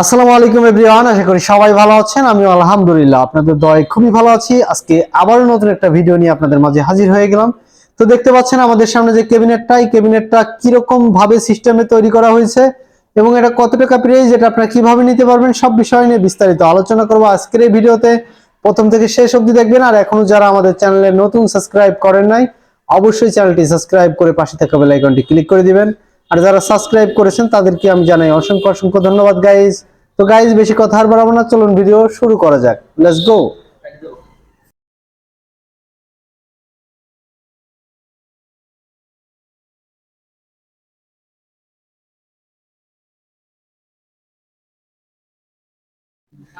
আসসালামু আলাইকুম এভরিওয়ান, আশা করি সবাই ভালো আছেন। আমি আলহামদুলিল্লাহ, আপনাদের দয় খুবই ভালো আছি। আজকে আবারও নতুন একটা ভিডিও নিয়ে আপনাদের মাঝে হাজির হয়ে গেলাম। তো দেখতে পাচ্ছেন আমাদের সামনে যে ক্যাবিনেটটা, এই ক্যাবিনেটটা কীরকম ভাবে সিস্টেমে তৈরি করা হয়েছে এবং এটা কত টাকা প্রাইস এটা আপনারা কীভাবে নিতে পারবেন, সব বিষয় নিয়ে বিস্তারিত আলোচনা করব আজকের এই ভিডিওতে। প্রথম থেকে শেষ অবধি দেখবেন, আর এখনও যারা আমাদের চ্যানেলে নতুন সাবস্ক্রাইব করেন নাই, অবশ্যই চ্যানেলটি সাবস্ক্রাইব করে পাশে থাকা বেল আইকনটি ক্লিক করে দিবেন। আর যারা সাবস্ক্রাইব করেছেন তাদেরকে আমি জানাই অসংখ্য অসংখ্য ধন্যবাদ গাইজ তো গাইজ বেশি কথা আর বাড়াবো না। চলুন ভিডিও শুরু করা যাক। লেটস গো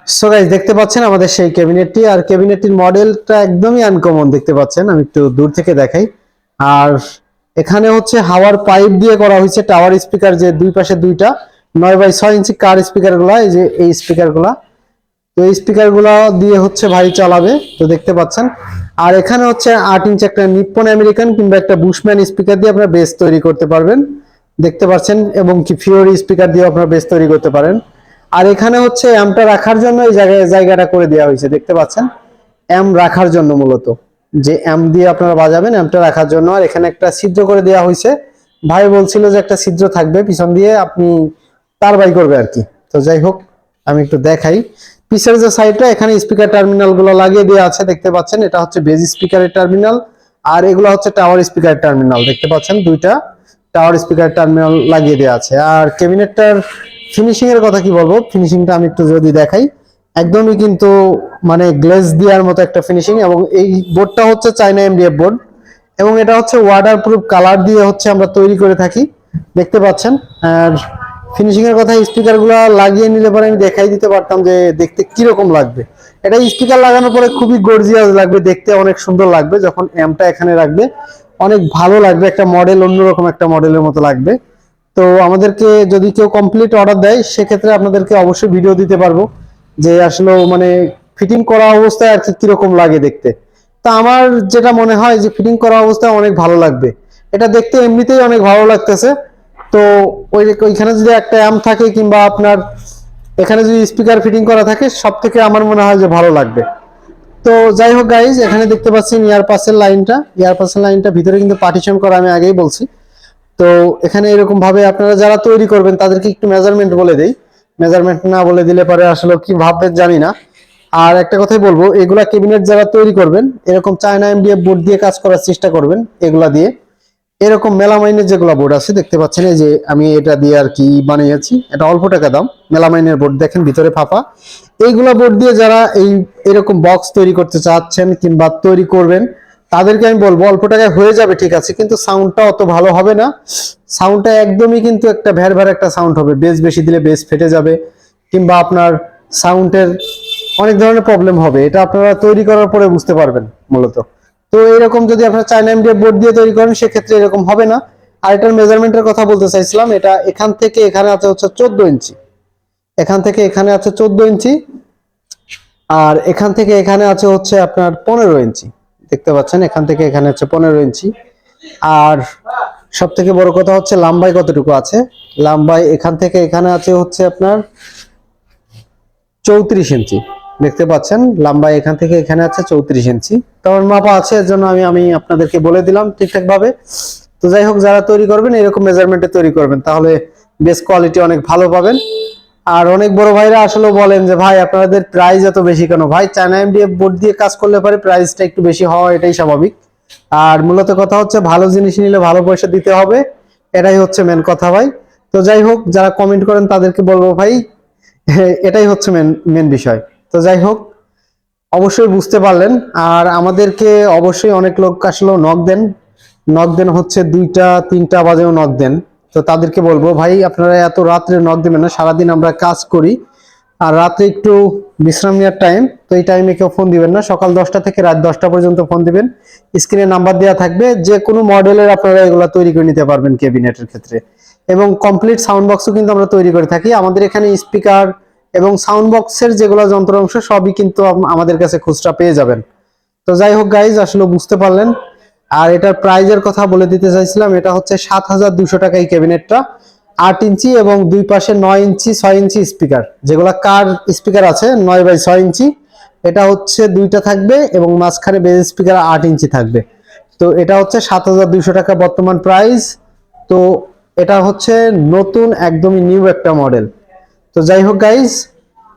সো গাইজ দেখতে পাচ্ছেন আমাদের সেই ক্যাবিনেটটি। আর ক্যাবিনেটটির মডেলটা একদমই আনকমন দেখতে পাচ্ছেন? আমি একটু দূর থেকে দেখাই। আর এখানে হচ্ছে হাওয়ার পাইপ দিয়ে করা হয়েছে টাওয়ার স্পিকার যে দুই পাশে দুইটা, নয় বাই ছয় ইঞ্চি কার স্পিকারগুলা, এই যে এই স্পিকারগুলা। তো এই স্পিকারগুলা দিয়ে হচ্ছে ভাই চালাবে, তো দেখতে পাচ্ছেন। আর এখানে হচ্ছে আট ইঞ্চি একটা নিপ্পন আমেরিকান কিংবা একটা বুশম্যান স্পিকার দিয়ে আপনারা বেস তৈরি করতে পারবেন। দেখতে পাচ্ছেন, এবং কি ফিওরি স্পিকার দিয়ে আপনারা বেস তৈরি করতে পারেন। আর এখানে হচ্ছে অ্যামটা রাখার জন্য এই জায়গায় জায়গাটা করে দেওয়া হয়েছে, দেখতে পাচ্ছেন? অ্যাম রাখার জন্য মূলত। যে অ্যাম দিয়ে আপনারা বাজাবেন অ্যামটা রাখার জন্য। আর এখানে একটা ছিদ্র করে দেওয়া হয়েছে। ভাই বলছিল যে একটা ছিদ্র থাকবে পিছন দিয়ে, আপনি তার বাই করবে আর কি। তো যাই হোক, আমি একটু দেখাই। পিছের যে সাইডটা এখানে স্পিকার টার্মিনালগুলো লাগিয়ে দেওয়া আছে, দেখতে পাচ্ছেন। এটা হচ্ছে বেজ স্পিকারের টার্মিনাল আর এগুলো হচ্ছে টাওয়ার স্পিকার টার্মিনাল দেখতে পাচ্ছেন দুইটা টাওয়ার স্পিকার টার্মিনাল লাগিয়ে দেওয়া আছে। আর ক্যাবিনেটটার ফিনিশিং এর কথা কি বলব? ফিনিশিংটা আমি একটু যদি দেখাই। একদমই কিন্তু মানে গ্লেজ দেওয়ার মতো একটা ফিনিশিং এবং এই বোর্ডটা হচ্ছে চাইনা এমডিএফ বোর্ড এবং এটা হচ্ছে ওয়াটার প্রুফ কালার দিয়ে হচ্ছে আমরা তৈরি করে থাকি, দেখতে পাচ্ছেন। আর ফিনিশিং এর কথা স্পিকারগুলো লাগিয়ে নিলে পরে আমি দেখাই দিতে পারতাম যে দেখতে কীরকম লাগবে। এটা স্পিকার লাগানোর পরে খুবই গর্জিয়াস লাগবে, দেখতে অনেক সুন্দর লাগবে যখন অ্যাম্পটা এখানে রাখবে। অনেক ভালো লাগবে, একটা মডেল অন্যরকম একটা মডেলের মতো লাগবে। তো আমাদেরকে যদি কেউ কমপ্লিট অর্ডার দেয়, সেক্ষেত্রে আপনাদেরকে অবশ্যই ভিডিও দিতে পারব। যে আসলে মানে ফিটিং করা অবস্থায় আর কি কীরকম লাগে দেখতে। তা আমার যেটা মনে হয় যে ফিটিং করা অবস্থায় অনেক ভালো লাগবে। এটা দেখতে এমনিতেই অনেক ভালো লাগতেছে। তো ওই ওইখানে যদি একটা অ্যাম থাকে কিংবা আপনার এখানে যদি স্পিকার ফিটিং করা থাকে সব থেকে আমার মনে হয় যে ভালো লাগবে। তো যাই হোক গাইজ এখানে দেখতে পাচ্ছেন ইয়ার পাসের লাইনটা ইয়ার পাসের লাইনটা ভিতরে কিন্তু পার্টিশন করা আমি আগেই বলছি। তো এখানে এরকম ভাবে আপনারা যারা তৈরি করবেন, তাদেরকে একটু মেজারমেন্ট বলে দেই। মেজারমেন্ট না বলে দিলে পরে আসলে কি ভাববেন জানি না। আর একটা কথাই বলব, এগুলা ক্যাবিনেট যারা তৈরি করবেন, এরকম চায়না এমডিএফ বোর্ড দিয়ে কাজ করার চেষ্টা করবেন এগুলা দিয়ে। এরকম মেলামাইনের যেগুলো বোর্ড আছে, দেখতে পাচ্ছেন এই যে আমি এটা দিয়ে আর কি বানিয়েছি। এটা অল্প টাকা দাম, মেলামাইনের বোর্ড দেখেন ভিতরে ফাঁপা। এইগুলা বোর্ড দিয়ে যারা এই এরকম বক্স তৈরি করতে চাচ্ছেন কিংবা তৈরি করবেন তাদেরকে আমি বলব, অল্প টাকায় হয়ে যাবে, ঠিক আছে, কিন্তু সাউন্ডটা অত ভালো হবে না। সাউন্ডটা একদমই কিন্তু একটা ভ্যার ভ্যার একটা সাউন্ড হবে। বেস বেশি দিলে বেস ফেটে যাবে, কিংবা আপনার সাউন্ডের অনেক ধরনের প্রবলেম হবে। এটা আপনারা তৈরি করার পরে বুঝতে পারবেন মূলত। তো এরকম যদি আপনারা চাইনা এমডিএফ বোর্ড দিয়ে তৈরি করেন, সেক্ষেত্রে এরকম হবে না। আর এটার মেজারমেন্টের কথা বলতে চাইছিলাম, এটা এখান থেকে এখানে আছে হচ্ছে চোদ্দ ইঞ্চি। এখান থেকে এখানে আছে চোদ্দ ইঞ্চি, আর এখান থেকে এখানে আছে হচ্ছে আপনার পনেরো ইঞ্চি। দেখতে পাচ্ছেন, এখান থেকে এখানে হচ্ছে পনেরো ইঞ্চি। আর সব থেকে বড় কথা হচ্ছে, লাম্বাই কতটুকু আছে? লাম্বাই এখান থেকে এখানে আছে হচ্ছে আপনার চৌত্রিশ ইঞ্চি। দেখতে পাচ্ছেন, লাম্বাই এখান থেকে এখানে আছে চৌত্রিশ ইঞ্চি। তখন মাপা আছে, এর জন্য আমি আমি আপনাদেরকে বলে দিলাম ঠিকঠাক ভাবে তো যাই হোক, যারা তৈরি করবেন, এরকম মেজারমেন্টে তৈরি করবেন, তাহলে বেস কোয়ালিটি অনেক ভালো পাবেন। আর অনেক বড় ভাইরা আসলে বলেন যে, ভাই, আপনাদের প্রাইস এত বেশি কেন? ভাই চায়না এমডিএফ বোর্ড দিয়ে কাজ করলে পারে প্রাইসটা একটু বেশি হওয়া এটাই স্বাভাবিক। আর মূলত কথা হচ্ছে, ভালো জিনিস নিলে ভালো পয়সা দিতে হবে, এটাই হচ্ছে মেন কথা ভাই। তো যাই হোক, যারা কমেন্ট করেন তাদেরকে বলব ভাই, এটাই হচ্ছে মেন মেন বিষয়। তো যাই হোক, অবশ্যই বুঝতে পারলেন। আর আমাদেরকে অবশ্যই অনেক লোক আসলে নক দেন। নক দেন হচ্ছে দুইটা, তিনটা বাজেও নক দেন। তো তাদেরকে বলব, ভাই, আপনারা এত রাত্রে নক দেবেন না, সারাদিন আমরা কাজ করি। আর রাতে একটু বিশ্রাম নেওয়ার টাইম তো এই টাইমে কেউ ফোন দিবেন না। সকাল দশটা থেকে রাত দশটা পর্যন্ত ফোন দিবেন। স্ক্রিনে নাম্বার দেওয়া থাকবে, যে কোনো মডেলের আপনারা এগুলো তৈরি করে নিতে পারবেন ক্যাবিনেটের ক্ষেত্রে। এবং কমপ্লিট সাউন্ড বক্সও কিন্তু আমরা তৈরি করে থাকি। আমাদের এখানে স্পিকার এবং সাউন্ড বক্সের যেগুলো যন্ত্র অংশ সবই কিন্তু আমাদের কাছে খুচরা পেয়ে যাবেন। তো যাই হোক গাইজ আসলে বুঝতে পারলেন। আর এটার প্রাইজের কথা বলে দিতে চাইছিলাম, এটা হচ্ছে সাত হাজার দুশো টাকা এই ক্যাবিনেটটা। আট ইঞ্চি এবং দুই পাশে নয় ইঞ্চি, ছয় ইঞ্চি স্পিকার যেগুলা কার স্পিকার আছে, নয় বাই ছয় ইঞ্চি। এটা হচ্ছে দুইটা থাকবে এবং মাঝখানে বেজ স্পিকার আট ইঞ্চি থাকবে। তো এটা হচ্ছে সাত হাজার দুইশো টাকা বর্তমান প্রাইস তো এটা হচ্ছে নতুন একদমই নিউ একটা মডেল তো যাই হোক গাইজ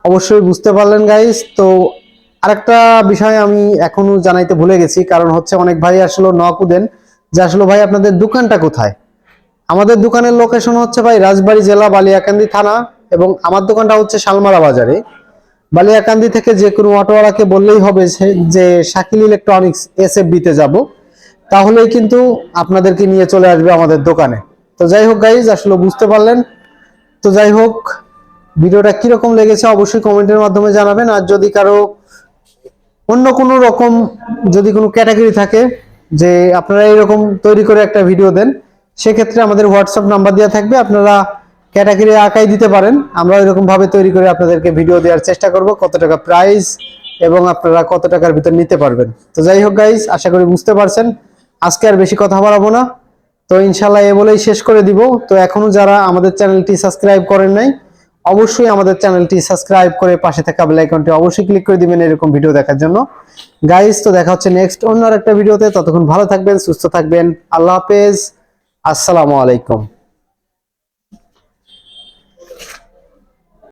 অবশ্যই বুঝতে পারলেন গাইজ তো আরেকটা বিষয় আমি এখনও জানাইতে ভুলে গেছি, কারণ হচ্ছে অনেক ভাই আসলে নক দেন যে আসলে, ভাই, আপনাদের দোকানটা কোথায়? আমাদের দোকানের লোকেশন হচ্ছে, ভাই, রাজবাড়ী জেলা বালিয়াকান্দি থানা এবং আমার দোকানটা হচ্ছে শালমারা বাজারে। বালিয়াকান্দি থেকে যে কোনো অটোওয়ালাকে বললেই হবে যে শাকিল ইলেকট্রনিক্স এস বিতে যাব, তাহলেই কিন্তু আপনাদেরকে নিয়ে চলে আসবে আমাদের দোকানে। তো যাই হোক গাইজ আসলে বুঝতে পারলেন। তো যাই হোক, ভিডিওটা কীরকম লেগেছে অবশ্যই কমেন্টের মাধ্যমে জানাবেন, আর যদি কারও অন্য কোনো রকম যদি কোনো ক্যাটাগরি থাকে যে আপনারা এরকম তৈরি করে একটা ভিডিও দেন, সেক্ষেত্রে আমাদের হোয়াটসঅ্যাপ নাম্বার দেওয়া থাকবে, আপনারা ক্যাটাগরি আঁকাই দিতে পারেন। আমরা এরকম ভাবে তৈরি করে আপনাদেরকে ভিডিও দেওয়ার চেষ্টা করব, কত টাকা প্রাইস এবং আপনারা কত টাকার ভিতর নিতে পারবেন। তো যাই হোক গাইজ আশা করি বুঝতে পারছেন। আজকে আর বেশি কথা বাড়াবো না। তো ইনশাল্লাহ এ বলেই শেষ করে দিব। তো এখনও যারা আমাদের চ্যানেলটি সাবস্ক্রাইব করেন নাই অবশ্যই আমাদের চ্যানেলটি সাবস্ক্রাইব করে পাশে থাকা বেল আইকনটি অবশ্যই ক্লিক করে দিবেন এরকম ভিডিও দেখার জন্য। গাইস তো দেখা হচ্ছে নেক্সট অন্য একটা ভিডিওতে ততক্ষণ ভালো থাকবেন, সুস্থ থাকবেন। আল্লাহ হাফেজ। আসসালামু আলাইকুম।